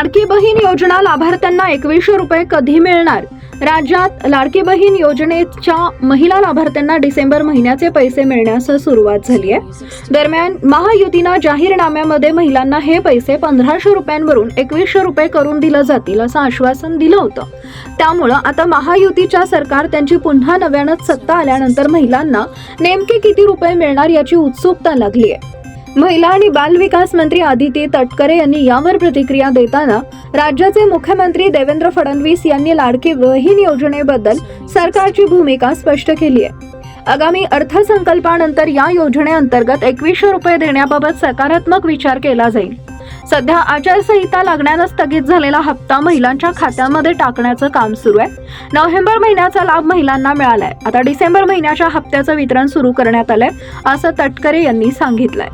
लाडकी बहीण योजना लाभार्थ्यांना एकवीसशे रुपये कधी मिळणार? राज्यात लाडकी बहीण योजनेच्या महिला लाभार्थ्यांना डिसेंबर महिन्याचे पैसे मिळण्यास सुरुवात झाली आहे. दरम्यान महायुतीनं जाहीरनाम्यामध्ये महिलांना हे पैसे पंधराशे रुपयांवरून एकवीसशे रुपये करून दिलं जातील असं आश्वासन दिलं होतं. त्यामुळं आता महायुतीच्या सरकार त्यांची पुन्हा नव्यानं सत्ता आल्यानंतर महिलांना नेमके किती रुपये मिळणार याची उत्सुकता लागली आहे. महिला आणि बालविकास मंत्री आदिती तटकरे यांनी यावर प्रतिक्रिया देताना राज्याचे मुख्यमंत्री देवेंद्र फडणवीस यांनी लाडकी बहीण योजनेबद्दल सरकारची भूमिका स्पष्ट केली आहे. आगामी अर्थसंकल्पानंतर या योजनेअंतर्गत एकवीसशे रुपये देण्याबाबत सकारात्मक विचार केला जाईल. सध्या आचारसंहिता लागण्यानं स्थगित झालेला हप्ता महिलांच्या खात्यामध्ये टाकण्याचं काम सुरू आहे. नोव्हेंबर महिन्याचा लाभ महिलांना मिळालाय. आता डिसेंबर महिन्याच्या हप्त्याचं वितरण सुरू करण्यात आलंय असं तटकरे यांनी सांगितलंय.